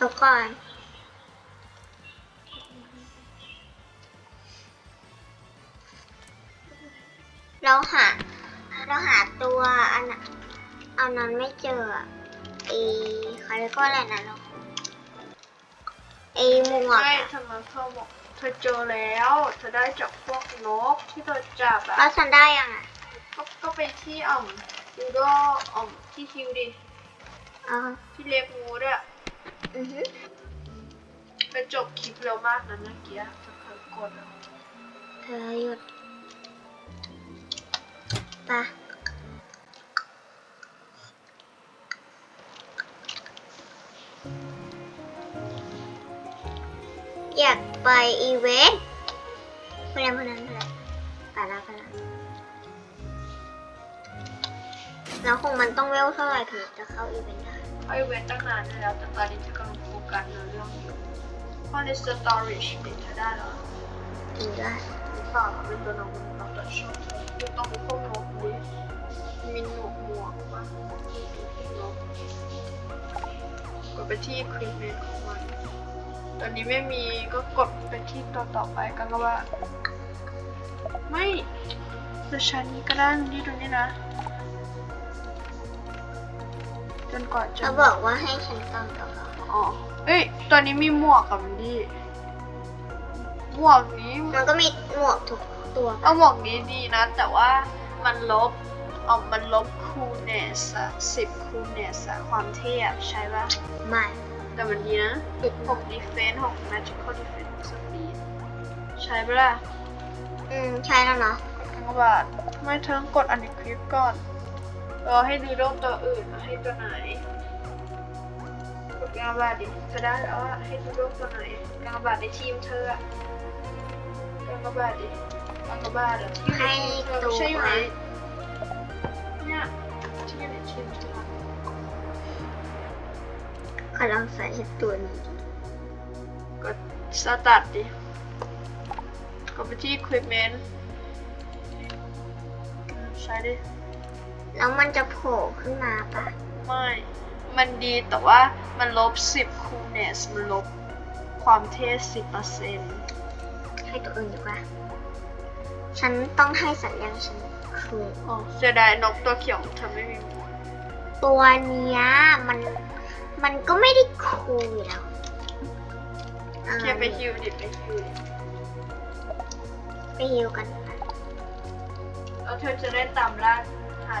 ทุกคนเราหาเราหาตัวอันน่ะอันนั้นไม่เจออะไอ้เขาเรียกว่าอะไรนะเราไอ้หมวกไม่อะทำไมเธอบอกเธอเจอแล้วเธอได้จากพวกนกที่เธอจับอะแล้วฉันได้ยังอะก็ก็ไปที่อ่อมดูโดอ่อมที่คิวดิอ๋อที่เล็กงูด้วย อือฮึไปจบคลิปเร็วมากนะเมื่อกี้เธอเคยกดอะเธอหยุดไปะอยากไปอีเวนต์พนันพนันพนันไปแล้วไปแล้วแล้วคงมันต้องเวลเท่าไหร่ถึงจะเข้าอีเวนต์ ไอเว้นตั้งนานแล้วแต่ตอนนี้เธอกำลังโฟกัสในเรื่องอยู่เพราะในสตอรี่เด็กเธอได้แล้วถึงได้หรือเปล่าเป็นตัวน้องน้องตัวชอบอยู่ตรงพวกนกดิมีหนวกหมวกปะนกกดไปที่คลิปเมนของมัน ตอนนี้ไม่มีก็กดไปที่ตัวต่อไปกันก็ว่า ไม่จะใช้นี้ก็ได้นี่ตรงนี้นะ นกว่าจะเขาบอกว่าให้ฉันต้องกับเขาอ๋อเอ้ยตอนนี้มีหมวกกับมันดิหมวกนี้มันก็มีหมวกทุกตัวเอาหมวกนี้ดีนะ แต่ว่ามันลบอ๋อมันลบคูลเนสอะสิบคูลเนสอะความเท่อะใช่ปะไม่แต่มันดีนะหกดีเฟนส์หก magical defense สปีดใช่ปะล่ะอืม ใช่แล้วเนาะทั้งบาททำไมเธอกดอันนี้คลิปก่อน รอให้ดูโลกตัวอื่นมาให้ตัวไหนกดกางบาทดิจะได้แล้วอะให้ดูโลกตัวไหนกางบาทในทีมเธออะกางบาทดิกางบาทอะที่อยู่ในให้ทีมเธอตัไม่วใช่อยู่ในเนี่ยที่อยู่ในทีมเธอขอลองใส่ให้ตัวนี้กดสตาร์ทดิกดไปที่ equipment อืมใช้ดิ แล้วมันจะโผล่ขึ้นมาปะไม่ มันดีแต่ว่ามันลบ10 coolness มันลบความเท่10เปอร์เซ็นต์ให้ตัวอื่นดีกว่า ฉันต้องให้สัญญาณฉันคืออ๋อเสียดายนกตัวเขียวของเธอไม่มีหมวกตัวเนี้ยมันมันก็ไม่ได้คูลอยู่แล้วอ่าเคียไปฮิวดิไปฮิวดิไปฮิวกัน แล้วเธอจะได้ตามล่า หา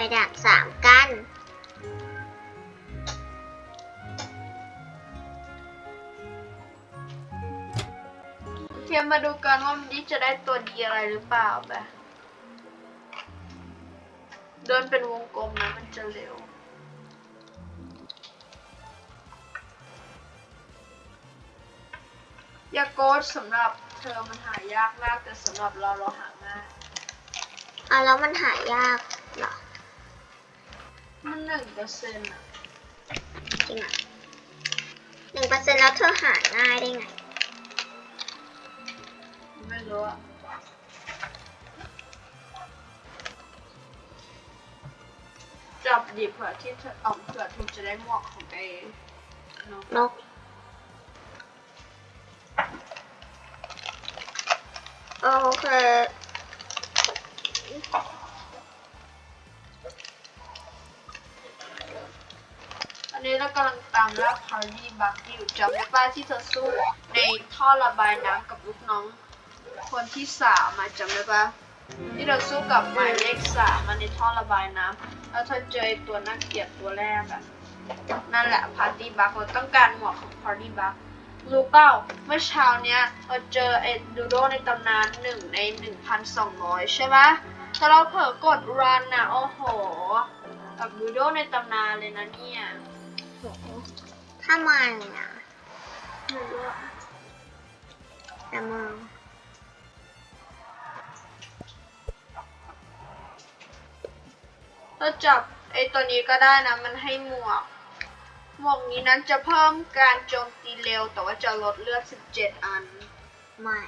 ไปดักสามกันโอเคมาดูกันว่ามันนี้จะได้ตัวดีอะไรหรือเปล่าแบบเดินเป็นวงกลมนะมันจะเร็ว ยาโกดสำหรับเธอมันหายากมากแต่สำหรับเราเราหาง่าย อะแล้วมันหายากเหรอ มันหนึ่งเปอร์เซ็นต์อะจริงอะหนึ่งเปอร์เซ็นต์แล้วเธอหาง่ายได้ไง ไม่รู้อะจับดิบเผื่อที่เธอเอาเผื่อเธอจะได้หมวกของไอ้นกนกโอเคามล่าพาร์ดี้บักอยู่จำได้ป้าที่เธอสู้ในท่อระบายน้ำกับลูกน้อง คนที่สามมาจำได้ปะที่เราสู้กับหมายเลขสามมาในท่อระบายน้ำแล้วเธอเจอตัวน่าเกลียดตัวแรกอะนั่นแหละพาร์ตี้บักเราต้องการหมวกของพาร์ตี้บักรู้เปล่าเมื่อเช้าเนี้ยเราเจอไอ้ดูโดในตำนานหนึ่งในหนึ่งพันสองร้อยใช่ปะแต่เราเผลอกดรันอะโอ้โหแบบบูโดในตำนานเลยนะเนี่ย โหถ้ามันอะไม่รู้อะแต่มึงถ้าจับไอ้ตัวนี้ก็ได้นะ มันให้หมวก หมวกนี้นั้นจะเพิ่มการโจมตีเร็ว แต่ว่าจะลดเลือด 17 อัน ไม่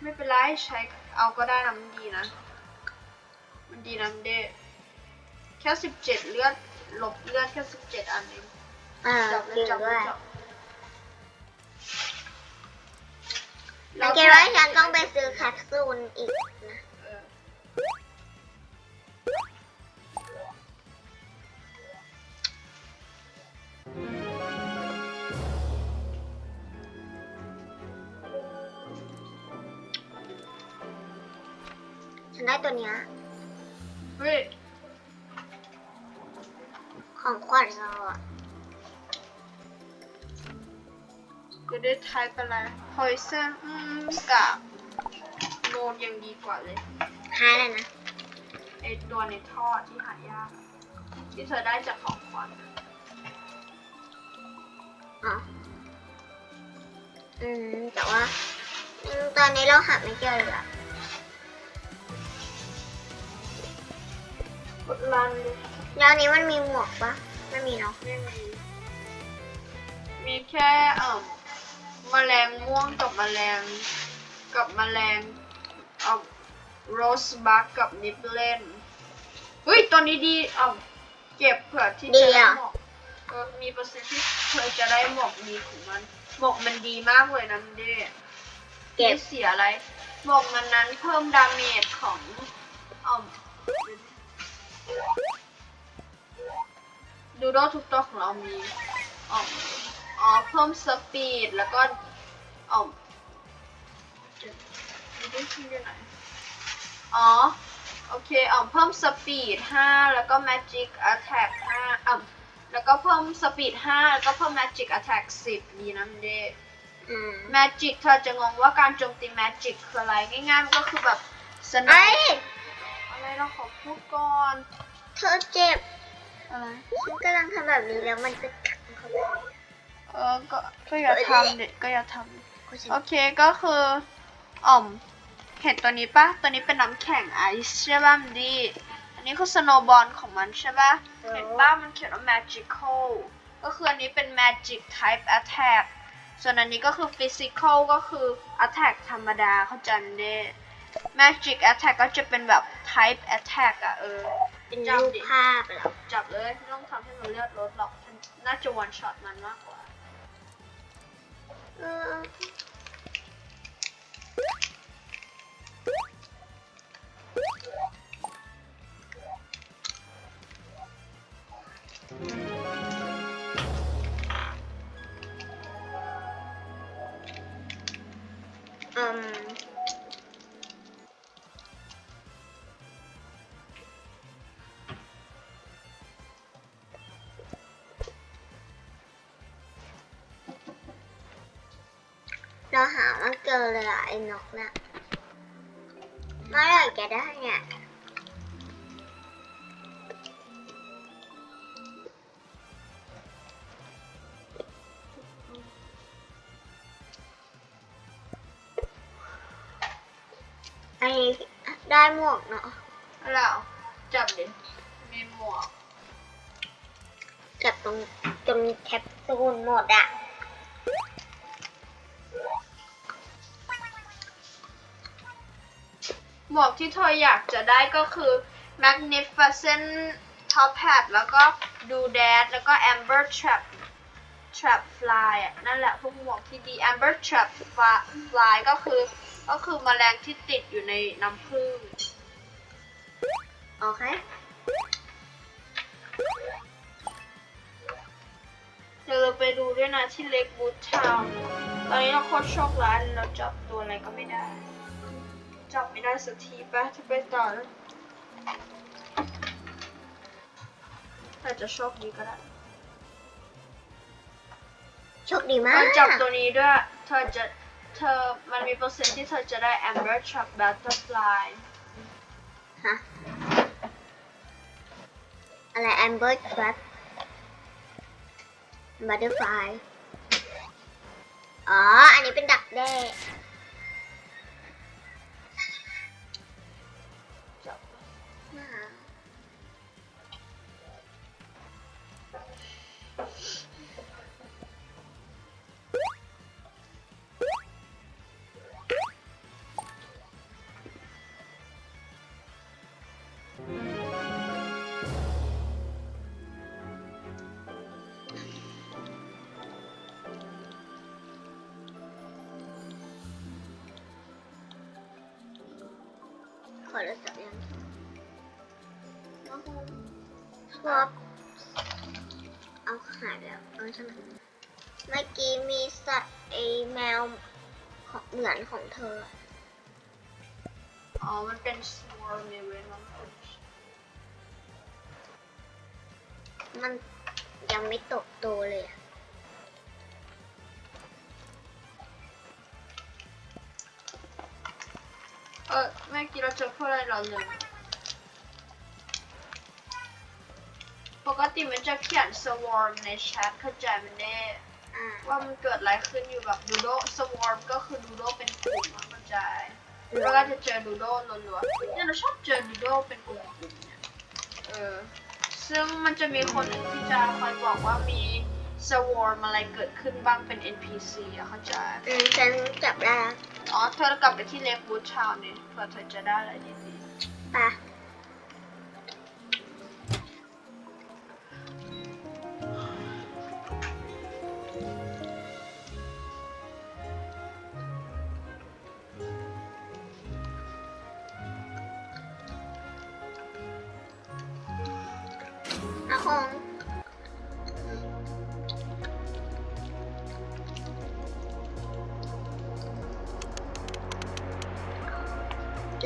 ไม่เป็นไรใช้เอาก็ได้นะมันดีนะ มันดีนะมันเด้แค่ 17 เลือดลบเลือดแค่ 17 อันเองเออจับจเลริยงจับเลด้วยยจับแล้วคิดว่าฉันต้องไปซื้อแคปซูลอีกนะเออฉันได้ตัวเนี้ยเฮ้ยของขวัญเราอะ ได้ทายไปแล้วพอยเซนอืมกับโนดยังดีกว่าเลยหายแล้วนะไอตัวในท่อที่หายากอะที่เธอได้จากของขวัญอะอ๋ออืม แต่ว่าอืมตอนนี้เราหาไม่เจอเลยอะกดลันเลยแล้วอันนี้มันมีหมวกปะไม่มีเนาะ ไม่มี มีแค่เอ่อ แมลงม่วงกับแมลงกับแมลงเอ่อโรสบัคกับนิปเลนเฮ้ยตัวนี้ดีเอ่อเก็บเผื่อที่จะได้หมวกเออมีเปอร์เซ็นต์ที่เธอจะได้หมวกดีของมันหมวกมันดีมากเลยนะมันเด้เก็บไม่เสียอะไรหมวกมันนั้นเพิ่มดาเมจของอ่อมดูโดทุกตัวของเรามีอ่อม อ๋อเพิ่มสปีดแล้วก็อ่อมดูดิชื่ออยู่ไหนอ๋อโอเคอ่อมเพิ่มสปีด5แล้วก็ magic attack 5อ่อมแล้วก็เพิ่มสปีด5แล้วก็เพิ่ม magic attack 10ดีนะมันเด้อืมแมจิกเธอจะงงว่าการโจมตีแมจิกคืออะไรง่ายๆมันก็คือแบบสไนเอ้ยอะไรเราขอพูดก่อน เธอเจ็บอะไรฉันกำลังทำแบบนี้แล้วมันก็กัดเข้าไป เออก็ก็อย่าทำเด็กก็อย่าทก็ฉันำโอเคก็คืออ่อมเห็นตัวนี้ปะตัวนี้เป็นน้ำแข็งไอซ์ใช่ป่ะมันดี อันนี้คือสโนบอลของมันใช่ป่ะเห็นป่ะมันเขียนว่า magical ก็คืออันนี้เป็น magic type attack ส่วนอันนี้ก็คือ physical ก็คือ attack ธรรมดาเข้าใจไหมเด้ magic attack ก็จะเป็นแบบ type attack อะเออเป็นรูปภาพเหรอจับเลย ไม่ต้องทำให้มันเลือดลดหรอกมันน่าจะ one shot มันมากกว่า เเราหามาเจอเลยอะไอ้นกน่ะเมื่อไหร่จะได้เนี่ยอันนี้ได้หมวกเนาะแล้วจับดิมีหมวกเกับตรงจนแคปซูลหมดอะ หมวกที่เธออยากจะได้ก็คือ magnificent top hat แล้วก็ doodad แล้วก็ amber trap trap fly อะ นั่นแหละพวกหมวกที่ดี amber trap fly ก็คือ ก็คือแมลงที่ติดอยู่ในน้ำผึ้งโอเค เดี๋ยวเราไปดูด้วยนะที่เล็กบูททาวตอนนี้เราโคตรโชคร้ายเลยเราจับตัวอะไรก็ไม่ได้ จับไม่ได้สักทีปะถ้าไปต่อแล้วอาจจะโชคดีก็ได้โชคดีมาเรากจับตัวนี้ด้วย เธอจะ เธอ มันมีเปอร์เซ็นต์ที่เธอจะได้ Amber Trap Butterfly ฮะ อะไรอะไร amber trap butterfly อ๋อ อันนี้เป็นดักแด้ ขอรู้สึกยังสวอปเอาหายแล้วเออใช่ไหมเมื่อกี้มีสัตว์ไอแมวของเหมือนของเธอ อ๋อ มันเป็น swarm เนี่ยเว้ยน้องคนมันยังไม่โตโตเลยอะ ออเมื่อกี้เราเจอพวกอะไรเราเลยปกติมันจะเขียน swarm ในแชทเข้าใจมันแน่อ่าว่ามันเกิดอะไรขึ้นอยู่แบบดูโด swarm ก็คือดูโดเป็นกลุ่มอะเข้าใจแล้วก็จะเจอดูโดล้วนๆเนี่ยเราชอบเจอดูโดเป็นกลุ่มๆเนี่ยเออซึ่งมันจะมีคนหนึ่งที่จะคอยบอกว่ามี swarm อะไรเกิดขึ้นบ้างเป็น NPC อะเข้าใจอืมฉันจับได้แล้ว อ๋อเธอกลับไปที่เลฟบูชาวนี่เผื่อเธอจะได้อะไรดีๆไปะอาคง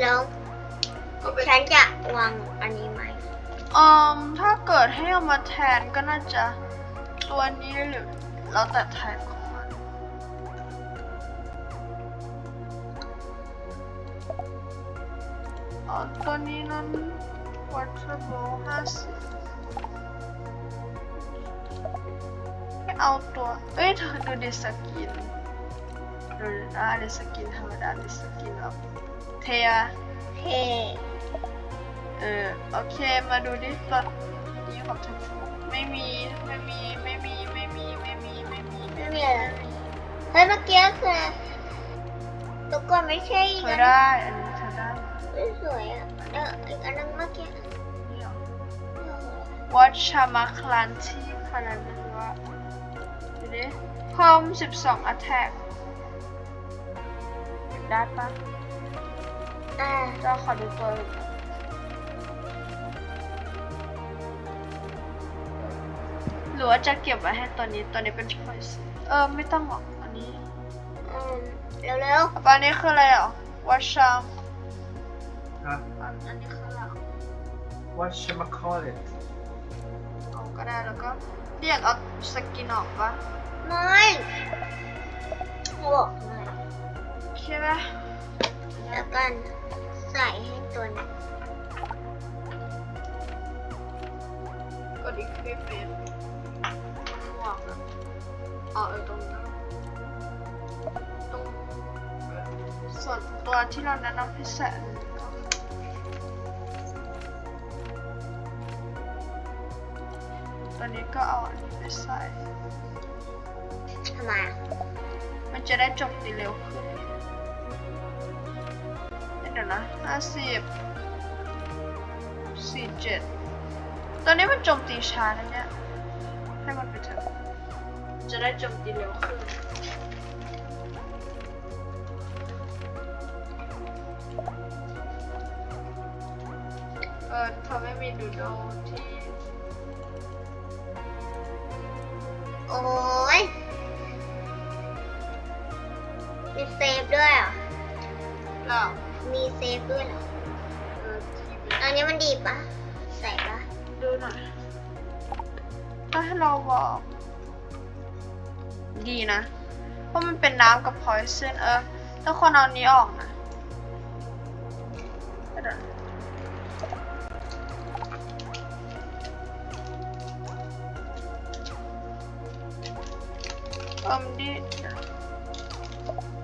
แล้วฉันจะวางอันนี้ไหมอืมถ้าเกิดให้เอามาแทนก็น่าจะตัวนี้หรือแล้วแต่ไทป์ของมันอ๋อตัวนี้นั้น water ball ห้าสิบไม่เอาตัว เอ้ยเธอดูดิสกิน ดูดินะดิสกินธรรมดาดิสกินแบบเทียเท่เออโอเคมาดูดิตัวนี้ของฉันไม่มีไม่มีไม่มีไม่มีไม่มีไม่มีไม่มีอะไรเฮ้ยเมื่อกี้คือตัวก่อนไม่ใช่อีกเธอัอนได้อันนี้เธอได้เฮ้ยสวยอะเอออีกอันนึงเมื่อกี้นี่เหรอวัดชามาคลันที่อะไรไม่รู้ว่าดูดิเพิ่ม12 attack ได้ปะอ่าจะขอดูตัวอื่นหรือว่าจะเก็บไว้ให้ตัวนี้ตัวนี้เป็น choice เออไม่ต้องหรอกอันนี้อืมเร็วอันนี้คืออะไรอะวัชชาม Huh? อันนี้คืออะไร What should I call it? เอาก็ได้แล้วก็เรียกเอาสกินออกปะๆไม่บอกหน่อย โอเคไหมแล้วกันใส่ให้ตัวนี้กดอีกคลิปเป็นหมวกอะเอาไอ้ตรงนั้นตรงส่วนตัวที่เราแนะนำให้ใส่ตัวนี้ก็เอาอันนี้ไปใส่ทำไมอะมันจะได้จบตีเร็วขึ้นเดี๋ยวนะห้าสิบสี่เจ็ดตอนนี้มันโจมตีช้านะเนี่ย ให้มันไปเถอะ จะได้โจมตีเร็วขึ้นเออเธอไม่มีดูโดที่ โอ้ ถ้าให้เราบอก ดีนะเพราะมันเป็นน้ำกับพอยซึ่นเออต้องคนเอานี้ออกนะเออมดิ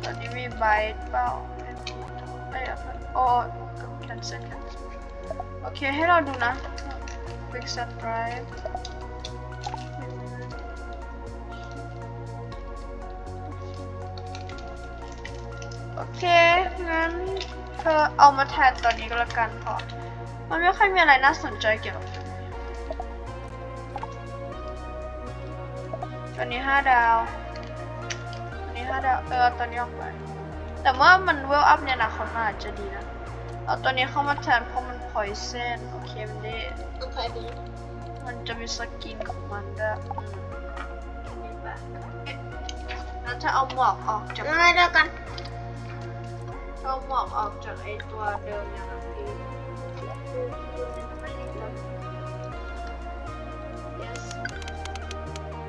ตอนนี้มีไบต์เปล่าไม่ไม่โอ้กันเซ็นกันโอเคให้เราดูนะ Quick Set Drive โอเค งั้นเธอเอามาแทนตอนนี้ก็แล้วกันพราะมันไม่ค่อยมีอะไรน่าสนใจเกี่ยวกับตอนนี้ห้าดาวตอนนี้ห้าดาว เออ ตอนนี้ออกไป แต่ว่ามันเวลอัพเนี่ยนะเขาอาจจะดีนะ เอาตัวนี้เข้ามาแทนเพราะมัน พอยเซนโอเคมันดีโอเคดีมันจะมีสกินของมันด้วยอืมนี่ไปเอ๊ะแล้วถ้าเอาหมวกออกจากไม่เดียวกันเอาหมวกออกจากไอตัวเดิมอย่างนั้นพี่ yes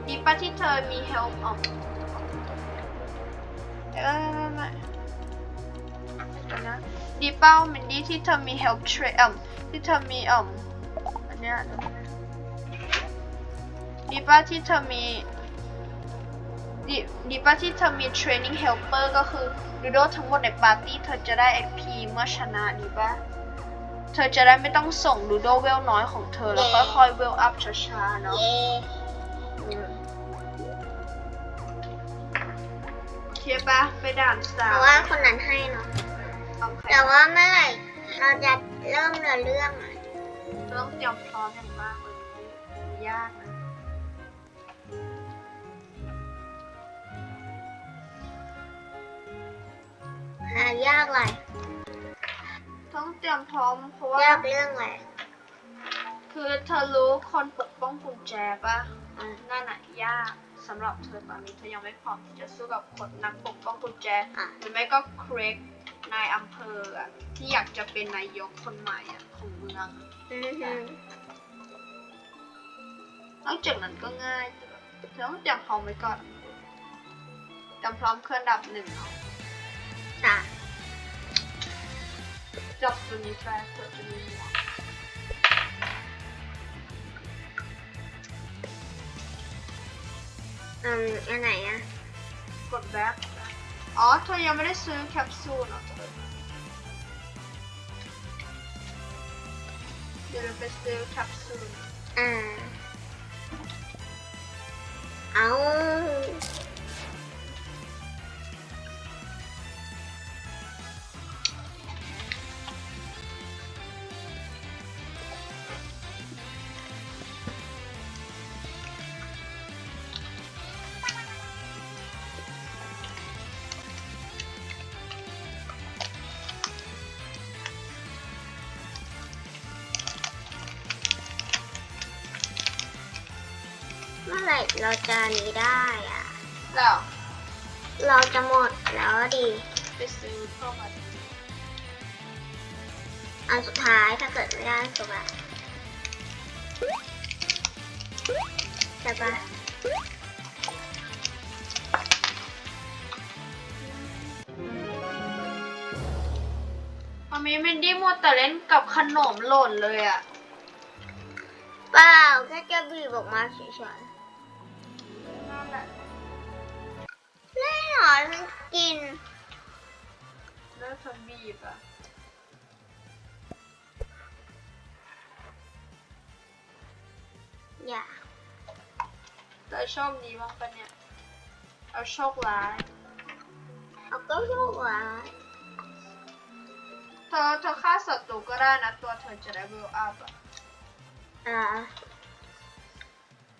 ดีป่ะที่เธอมี help ออกเอ้ยไม่ไม่ไม่เดี๋ยวนะ ดีเป้ามินดี้ที่เธอมี help trade อะที่เธอมีอะอันเนี้ยเดี๋ยวนะดีป่ะที่เธอมีดีดีป่ะที่เธอมี training helper ก็คือดูโดทั้งหมดในปาร์ตี้เธอจะได้ XP เมื่อชนะดีป่ะเธอจะได้ไม่ต้องส่งดูโดเวลน้อยของเธอแล้วก็ค่อยเวลอัพช้าๆเนาะเย่โอเคปะไปด่านสาเพมราะว่าคนนั้นให้เนาะ โอเคแต่ว่าเมื่อไหร่เราจะเริ่มเนื้อเรื่องอะต้องเตรียมพร้อมอย่างมากเลยมันยากนะหายากเลยต้องเตรียมพร้อมเพราะว่ายากเรื่องอะไรคือเธอรู้คนปกป้องกุญแจปะอะนั่นน่ะยากสำหรับเธอตอนนี้เธอยังไม่พร้อมที่จะสู้กับคนนักปกป้องกุญแจ อะ หรือไม่ก็เครก นายอำเภออะที่อยากจะเป็นนายกคนใหม่อะของเมืองอะอือหือนอกจากนั้นก็ง่ายเธอต้องเตรียมพร้อมไว้ก่อนเตรียมพร้อมเครื่องดับหนึ่งเนาะจ้ะจับตัวนี้แฟร์เกิดจะมีหมวกอืมอันไหนอะกดแบ็ค อ๋อเธอยังไม่ได้ซื้อแเมื่อไหร่เราจะหนี้ได้อะ แล้ว เราจะหมดแล้วดิไปซื้อเพิ่มมาอันสุดท้ายถ้าเกิดไม่ได้สุดอะใช่ปะอามีเมนดี้มัวแต่เล่นกับขนมหล่นเลยอะเปล่าแค่จะบีบออกมาเฉย ๆแน่นอนมันกิน แล้วเธอบีบอะอย่าเธอโชคดีบ้างปะเนี่ย เอาโชคร้ายเอาก็รู้ว่าเธอเธอฆ่าศัตรูก็ได้นะ ตัวเธอจะได้เวลอัพอะอ่า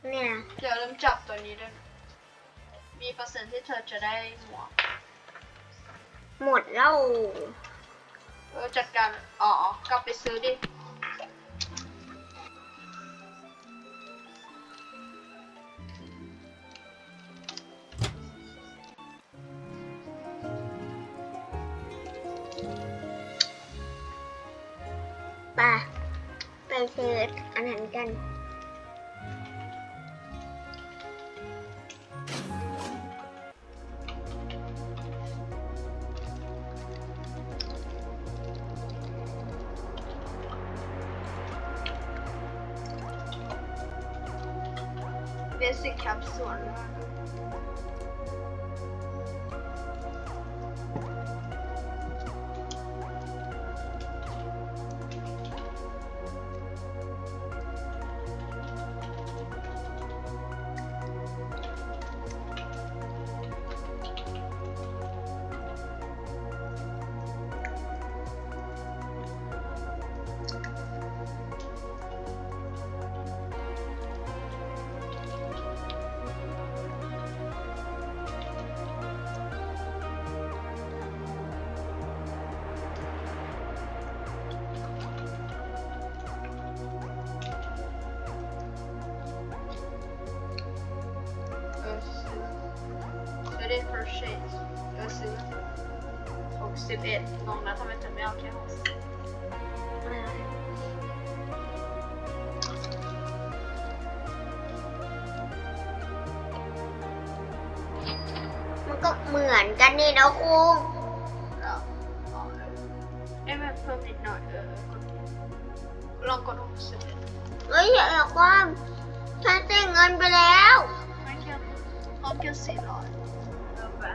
เนี่ย เดี๋ยวลืมจับตัวนี้ด้วยนะ มีเปอร์เซ็นต์ที่เธอจะได้หมวกหมดแล้วเออจัดการ อ๋อ กลับไปซื้อดิ ไปไปซื้ออันนั้นกัน เบ ได้ purchase ก็ซื้อ61งงนะทำไมเธอไม่เอาแค่60มันก็เหมือนกันนี่นะครูเอ้ยมันเพิ่มนิดหน่อยเออเออกดลองกด61เฮ้ยอย่าบอกว่าฉันเสียเงินไปแล้วไม่แค่เพิ่มแค่400เออปะ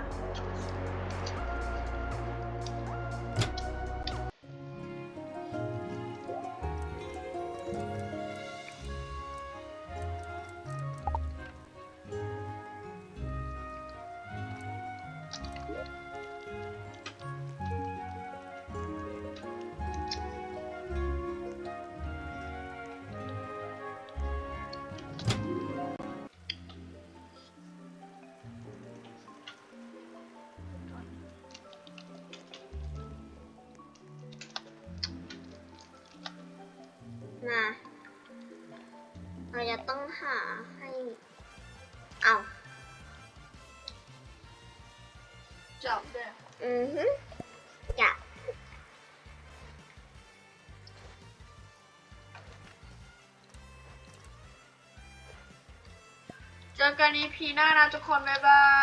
มา เราจะต้องหาให้ เอาจับด้วยอือฮึจะเจอกัน EP หน้านะทุกคน บ๊ายบายบ๊ายบาย